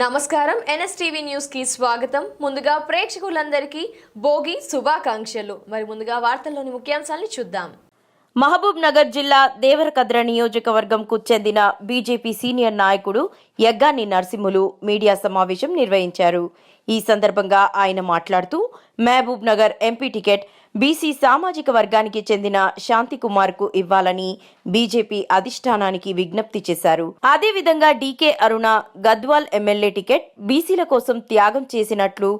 నమస్కారం. ఎన్ఎస్టీవీ న్యూస్కి స్వాగతం. ముందుగా ప్రేక్షకులందరికీ భోగి శుభాకాంక్షలు. మరి ముందుగా వార్తల్లోని ముఖ్యాంశాలను చూద్దాం. మహబూబ్ నగర్ జిల్లా దేవరకద్ర నియోజకవర్గంకు చెందిన బీజేపీ సీనియర్ నాయకుడు యగ్గాని నరసింహులు మీడియా సమావేశం నిర్వహించారు. ఈ సందర్భంగా ఆయన మాట్లాడుతూ Mahabubnagar MP ticket BC సామాజిక వర్గానికి చెందిన శాంతికుమార్కు ఇవ్వాలని బీజేపీ అధిష్టానానికి విజ్ఞప్తి చేశారు. అదేవిధంగా D K Aruna Gadwal MLA ticket బీసీల కోసం త్యాగం చేసినట్లు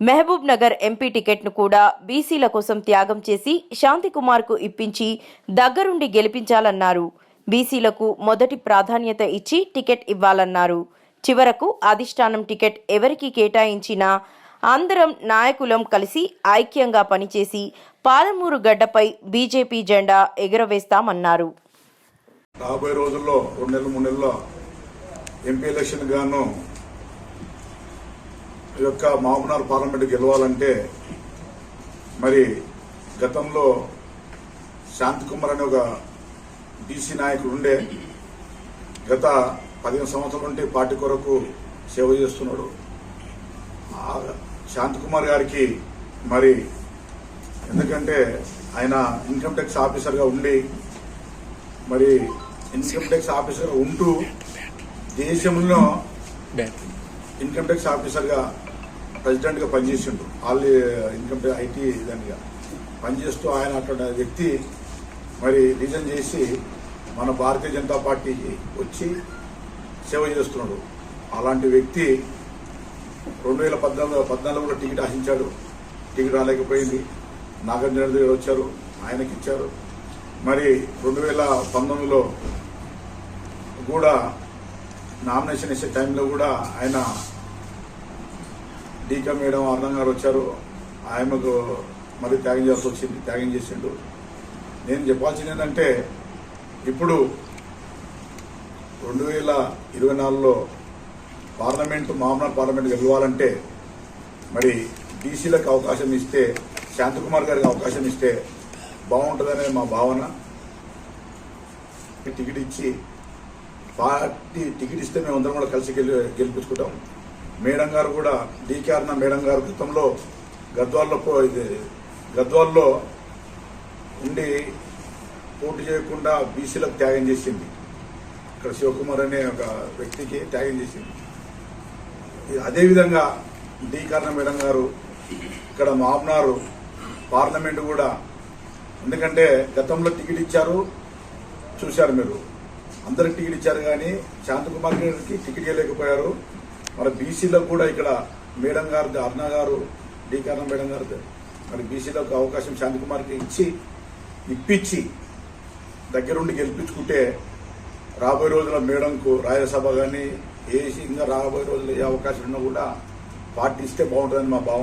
మహబూబ్ నగర్ ఎంపీ టికెట్ను కూడా బీసీల కోసం త్యాగం చేసి శాంతి కుమార్కు ఇప్పించి దగ్గరుండి గెలిపించాలన్నారు. బీసీలకు మొదటి ప్రాధాన్యత ఇచ్చి టికెట్ ఇవ్వాలన్నారు. చివరకు అధిష్టానం టికెట్ ఎవరికి కేటాయించినా అందరం నాయకులం కలిసి ఐక్యంగా పనిచేసి పాలమూరు గడ్డపై బీజేపీ జెండా ఎగురవేస్తామన్నారు. రాబోయే రోజుల్లో రెండు నెలలు మూడు నెలల్లో ఎంపీ ఎలక్షన్ గాను ఈ యొక్క మామూనార్ పార్లమెంట్ గెలవాలంటే మరి గతంలో శాంతికుమార్ అనే ఒక బీసీ నాయకుడు ఉండే గత పదిహేను సంవత్సరాల నుండి పార్టీ కొరకు సేవ చేస్తున్నాడు. శాంతకుమార్ గారికి మరి ఎందుకంటే ఆయన ఇన్కమ్ ట్యాక్స్ ఆఫీసర్గా ఉండి మరి ఇన్కమ్ ట్యాక్స్ ఆఫీసర్ ఉంటూ దేశంలో ఇన్కమ్ ట్యాక్స్ ఆఫీసర్గా ప్రెసిడెంట్గా పనిచేసిండు. ఆల్ ఇన్కమ్ ట్యాక్స్ ఐటీ దానిగా పనిచేస్తూ ఆయన అటువంటి వ్యక్తి మరి రిజైన్ చేసి మన భారతీయ జనతా పార్టీకి వచ్చి సేవ చేస్తున్నాడు. అలాంటి వ్యక్తి రెండు వేల పద్నాలుగు పద్నాలుగులో టికెట్ ఆశించాడు. టికెట్ రాలేకపోయింది. నాగార్జున గారు వచ్చారు. ఆయనకి ఇచ్చారు మరి రెండు వేల పంతొమ్మిదిలో కూడా నామినేషన్ ఇచ్చే టైంలో కూడా ఆయన డీకా మేడం అర్ణం గారు వచ్చారు. ఆయనకు మరి త్యాగం చేయాల్సి వచ్చింది. త్యాగం చేసిండు. నేను చెప్పాల్సింది ఏంటంటే ఇప్పుడు రెండు వేల ఇరవై నాలుగులో పార్లమెంటు మామూలు పార్లమెంట్ గెలవాలంటే మరి బీసీలకు అవకాశం ఇస్తే శాంతకుమార్ గారికి అవకాశం ఇస్తే బాగుంటుందనే మా భావన. టికెట్ ఇచ్చి పార్టీ టికెట్ ఇస్తే మేము అందరం కూడా కలిసి గెలి గెలిపించుకుంటాం. మేడం గారు కూడా డీకేఆర్న మేడం గారు గతంలో గద్వాల్లో పో ఇది గద్వాల్లో ఉండి పోటీ చేయకుండా బీసీలకు త్యాగం చేసింది. ఇక్కడ శివకుమార్ అనే ఒక వ్యక్తికి త్యాగం చేసింది. అదేవిధంగా డి. కర్ణ మేడం గారు ఇక్కడ మామ్నారు పార్లమెంట్ కూడా. ఎందుకంటే గతంలో టికెట్ ఇచ్చారు చూశారు మీరు. అందరికి టికెట్ ఇచ్చారు కానీ శాంతకుమార్ గారికి టికెట్ ఇవ్వలేకపోయారు మరి బీసీలకు కూడా ఇక్కడ మేడం గారు అరుణ గారు డి. కర్ణ మేడం గారు మరి బీసీలకు అవకాశం శాంతకుమార్కి ఇచ్చి ఇప్పించి దగ్గరుండి గెలిపించుకుంటే రాబోయే రోజుల మేడంకు రాజ్యసభ కానీ ఏసీ ఇంకా రాబోయే రోజులు ఏ అవకాశం ఉన్నా కూడా పార్టీ ఇస్తే బాగుంటుందని మా భావన.